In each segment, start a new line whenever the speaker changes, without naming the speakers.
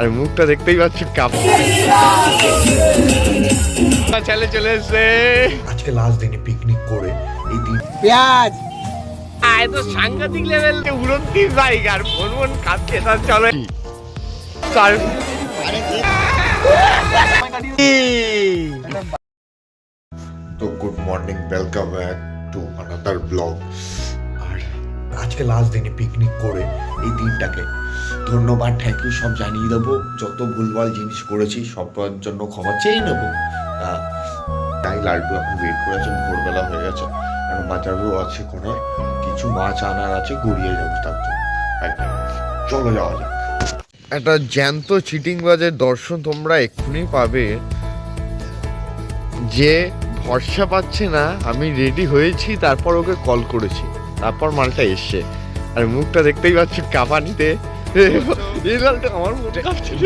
আর মুখটা দেখতেই পাচ্ছ কাপ চালে চলে এসছে।
আজকে লাস্ট দিনে পিকনিক করে এই দিন
পেঁয়াজ।
আয় তো সাংঘাতিক লেভেল উড়ন্তি বাইক আর ফোন ফোন তার চলে। তার
তো good morning welcome back to another blog আর আজকে লাস্ট দিনে পিকনিক করে এই দিনটাকে ধন্যবাদ থ্যাংক ইউ সব জানিয়ে দেবো। যত ভুলভাল জিনিস করেছি, সবার জন্য ক্ষমা চেয়ে নেব। তাই লাড্ডু এখন ওয়েট করে আছেন ভোরবেলা হয়ে গেছে। কারণ বাজারও আছে করার কিছু মাছ আনার আছে, গড়িয়ে যাব তার জন্য। চলো যাওয়া যাক।
একটা জ্যান্ত চিটিংবাজের দর্শন তোমরা এক্ষুনি পাবে। যে ভরসা পাচ্ছে না, আমি রেডি হয়েছি, তারপর ওকে কল করেছি। তারপর মালটা এসছে। আর মুখটা দেখতেই পাচ্ছ, কাঁপানিতে। আমার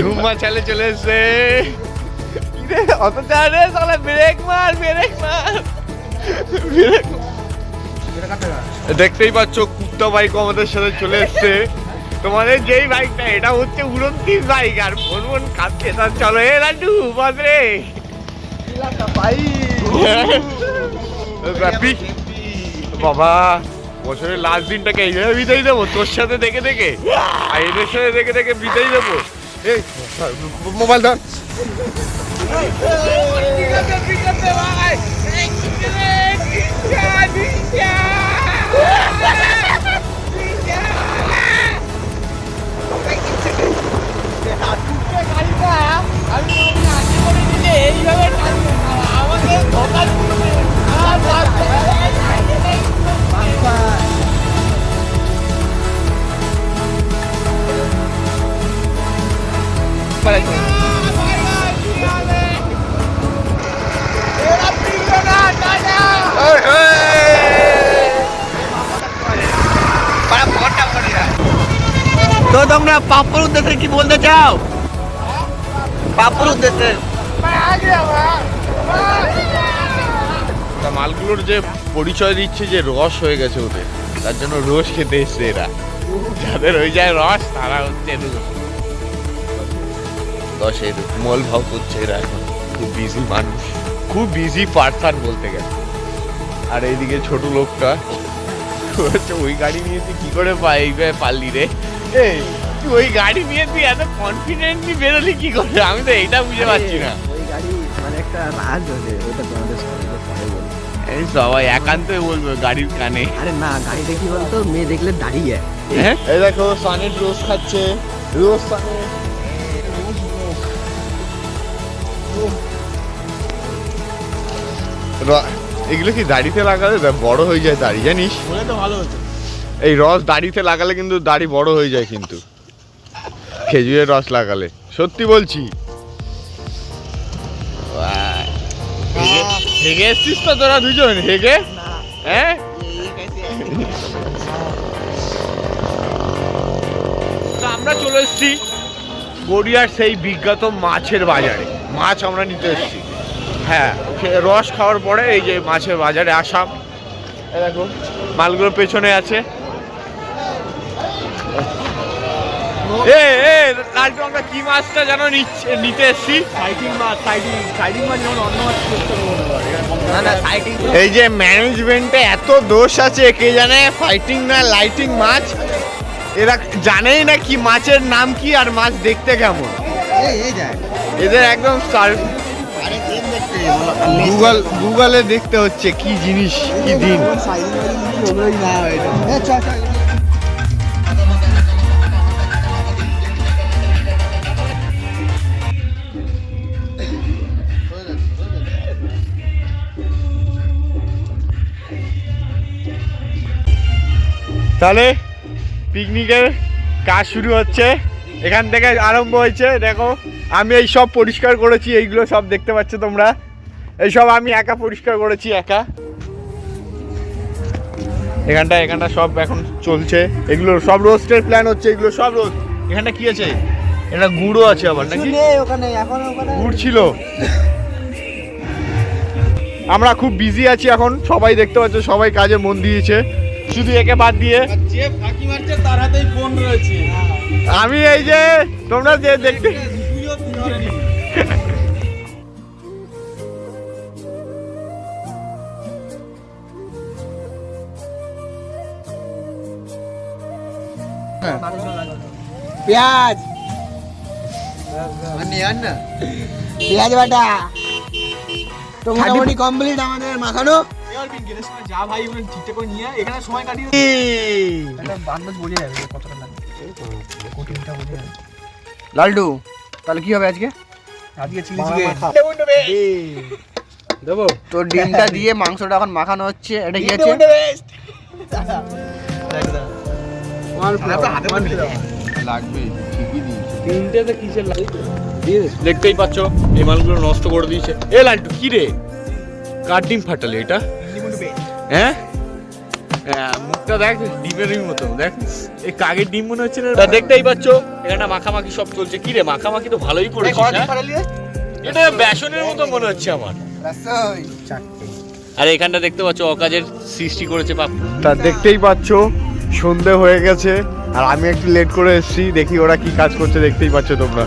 ঘুমা চালে চলে এসছে। কিরে, অত চারে সালা ব্রেক মার ব্রেক মার। ব্রেক দেখতেই পাচ্ছ কুত্তা বাইক আমাদের সাথে চলে এসছে। তোমাদের যেই বাইকটা এটা হচ্ছে উড়ন্তির বাইক আর ফোন ফোন কাঁদছে তার চলো এ লাড্ডু বাদরে বাবা। বছরের লাস্ট দিনটাকে এইভাবে বিদায় দেবো তোর সাথে দেখে দেখে আর এদের সাথে দেখে দেখে বিদায় দেবো এই মোবাইল ধর
তো তোমরা পাপ্পুর উদ্দেশ্যে কি বলতে চাও? পাপ্পুর উদ্দেশ্যে।
তা মালগুলোর যে পরিচয় দিচ্ছে যে রস হয়ে গেছে ওদের তার জন্য রস খেতে এসছে এরা। যাদের হয়ে যায় রস তারা হচ্ছে এরকম দশের মল ভাব করছে এরা এখন। খুব বিজি মানুষ। খুব বিজি পার্সার বলতে গেলে। আর এইদিকে ছোট লোকটা ওই গাড়ি নিয়ে তুই কি করে পাই পারলি রে? এই তুই ওই গাড়ি নিয়ে তুই এত কনফিডেন্টলি বেরোলি কি করে? আমি তো এইটা বুঝতে পারছি না।
ওই গাড়ি মানে একটা রাজ আছে ওটা তোমাদের পরে বলব
এই সবাই একান্তই বলব গাড়ির কানে।
আরে না গাড়িটা কি বলতো? মেয়ে দেখলে দাঁড়িয়ে।
হ্যাঁ? এই দেখো সানের রোজ খাচ্ছে। রোজ সানে এগুলো কি দাড়িতে লাগালে? বড় হয়ে যায় দাড়ি জানিস?
তো ভালো হতো
এই রস দাড়িতে লাগালে কিন্তু দাড়ি বড় হয়ে যায় কিন্তু। খেজুরের রস লাগালে। সত্যি বলছি। হেগে- এসছিস তো তোরা দুজন? হেগে? হ্যাঁ? আমরা চলে এসেছি গড়িয়ার সেই বিজ্ঞাত মাছের বাজারে। মাছ আমরা নিতে এসেছি। হ্যাঁ রস খাওয়ার পরে এই যে মাছের বাজারে আসাম দেখো মালগুলো পেছনে আছে। এ এ লালটু আমরা কি মাছটা যেন নিচ্ছে নিতে এসেছি?
সাইটিং মাছ সাইটিং সাইটিং মাছ যেমন অন্য না না সাইটিং
এই যে ম্যানেজমেন্টে এত দোষ আছে কে জানে ফাইটিং না লাইটিং মাছ? এরা জানেই না কি মাছের নাম কি আর মাছ দেখতে কেমন।
এই এই যায়
এদের একদম গুগল গুগলে দেখতে হচ্ছে কি জিনিস কি দিন। তাহলে পিকনিকের কাজ শুরু হচ্ছে। এখান থেকে আরম্ভ হয়েছে দেখো। আমি এই সব পরিষ্কার করেছি এইগুলো সব দেখতে পাচ্ছ তোমরা। এই সব আমি একা পরিষ্কার করেছি একা। এখানটা এখানটা সব এখন চলছে। এগুলো সব রোস্টের প্ল্যান হচ্ছে এগুলো সব রোস্ট এখানটা কি আছে? এটা গুঁড়ো আছে আবার নাকি?
ওখানে এখন ওখানে
গুড় ছিল। আমরা খুব বিজি আছি এখন সবাই দেখতে পাচ্ছ সবাই কাজে মন দিয়েছে। শুধু একে বাদ দিয়ে।
যে ফাঁকি মারছে তার হাতেই ফোন রয়েছে।
আমি এই যে তোমরা যে দেখতে
পেঁয়াজ। পেঁয়াজ বাটা। তো মোটামুটি কমপ্লিট আমাদের মাখানো।
এবার গেলে সময় যা ভাই বলে ঠিকঠাক করে নিয়ে এখানে সময় কাটিয়ে একটা আন্দাজ বলে যাবে কতটা লাগে কোটিংটা বলে যাবে
লালটু তাহলে কি হবে আজকে?
আজকে চিলি চিকেন। দেবো
তো ডিমটা দিয়ে মাংসটা এখন মাখানো হচ্ছে এটা কি আছে
লাগবে ঠিকই দিয়েছে।
কিসের
দেখতেই পাচ্ছ এই মালগুলো নষ্ট করে দিয়েছে। এ লালটু কি রে? কার ডিম ফাটালে এটা? হ্যাঁ? হ্যাঁ, মুখটা দেখ ডিমেরই মতো দেখ। এই কাগের ডিম মনে হচ্ছে না? তা দেখতেই পাচ্ছ এখানে মাখামাখি সব চলছে। কি রে মাখামাখি তো ভালোই করেছিস হ্যাঁ? এটা বেসনের মতো মনে হচ্ছে আমার। আর এখানটা দেখতে পাচ্ছ অকাজের সৃষ্টি করেছে বাপ। তা দেখতেই পাচ্ছ সন্ধে হয়ে গেছে আর আমি একটু লেট করে এসেছি দেখি ওরা কি কাজ করছে দেখতেই পাচ্ছ তোমরা।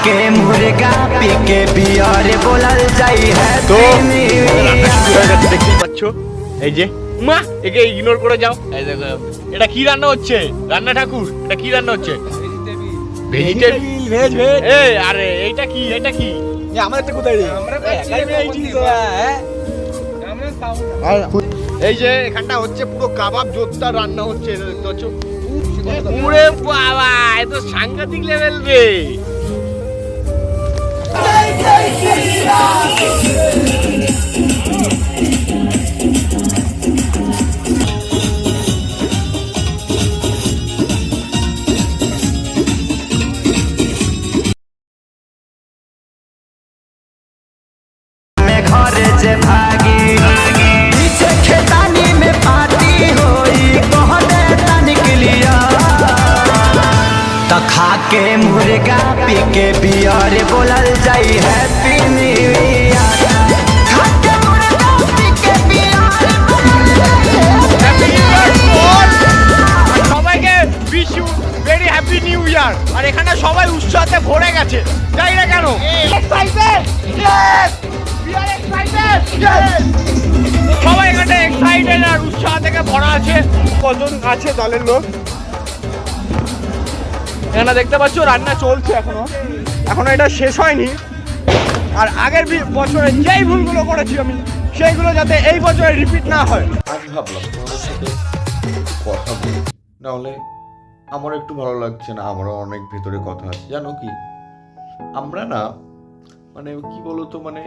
के मुर्गा पी के बियर बोलल जाई है
তো দেখতেই পাচ্ছ এই যে মা একে ইগনোর করে যাও এই দেখো এটা কি রান্না হচ্ছে রান্না ঠাকুর এটা কি রান্না হচ্ছে ভেজিটেবল
ভেজ ভেজ
এই আরে এইটা কি এটা কি
আমাদের তো কোথায় রে আমরা এই
যে এখানটা হচ্ছে পুরো কাবাব জোরদার রান্না হচ্ছে দেখতে পাচ্ছ? পুরে বাবা এ তো সাংঘাতিক লেভেল রে। সবাইকে বিয়ার বলার যাই হ্যাপি নিউ আর এখানে সবাই উৎসাহতে ভরে গেছে। যাই না কেন? সবাই এখানে এক্সাইটেড আর উৎসাহ থেকে ভরা আছে। কজন আছে দলের লোক? এখানে দেখতে পাচ্ছ রান্না চলছে এখনও। এখনও এটা শেষ হয়নি। আর আগের বছরে যেই ভুলগুলো করেছি আমি, সেইগুলো যাতে এই বছরে রিপিট না হয়।
আমি ভাবলাম সাথে কথা বলি। নাহলে আমার একটু ভালো লাগছে না, আমারও অনেক ভেতরে কথা আছে। জানো কি? আমরা না মানে কি বলতো মানে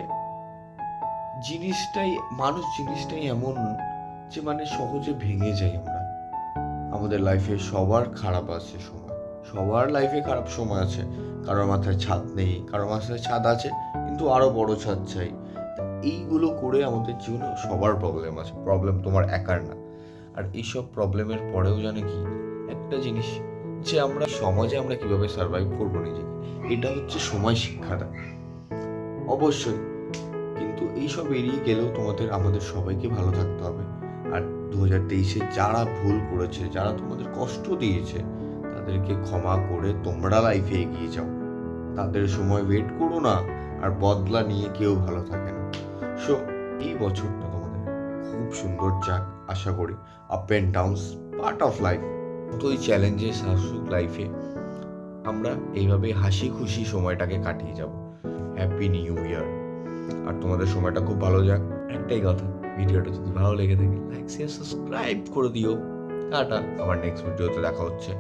জিনিসটাই, মানুষ জিনিসটাই এমন যে মানে সহজে ভেঙে যাই আমরা। আমাদের লাইফে সবার খারাপ আছে সবার লাইফে খারাপ সময় আছে। কারোর মাথায় ছাদ নেই, কারোর মাথায় ছাদ আছে, কিন্তু আরও বড় ছাদ চাই। এইগুলো করে আমাদের জীবনে সবার প্রবলেম আছে। প্রবলেম তোমার একার না। আর এইসব প্রবলেমের পরেও জানে কি? একটা জিনিস যে আমরা সমাজে আমরা কীভাবে সার্ভাইভ করব নিজেকে, এটা হচ্ছে সময় শিক্ষাটা। অবশ্যই। কিন্তু এইসব এড়িয়ে গেলেও তোমাদের, আমাদের সবাইকে ভালো থাকতে হবে। আর দু হাজার তেইশে যারা ভুল করেছে, যারা তোমাদের কষ্ট দিয়েছে তাদেরকে ক্ষমা করে তোমরা লাইফে এগিয়ে যাও। তাদের সময় ওয়েট করো না, আর বদলা নিয়ে কেউ ভালো থাকে না। সো এই বছরটা তোমাদের খুব সুন্দর যাক, আশা করি। Up and downs part of life তো এই চ্যালেঞ্জেস আসুক লাইফে আমরা এইভাবে হাসি খুশি সময়টাকে কাটিয়ে যাব। হ্যাপি নিউ ইয়ার আর তোমাদের সময়টা খুব ভালো যাক। একটাই কথা, ভিডিওটা যদি ভালো লেগে থাকে লাইক শেয়ার সাবস্ক্রাইব করে দিও। টাটা, আবার নেক্সট ভিডিওতে দেখা হচ্ছে।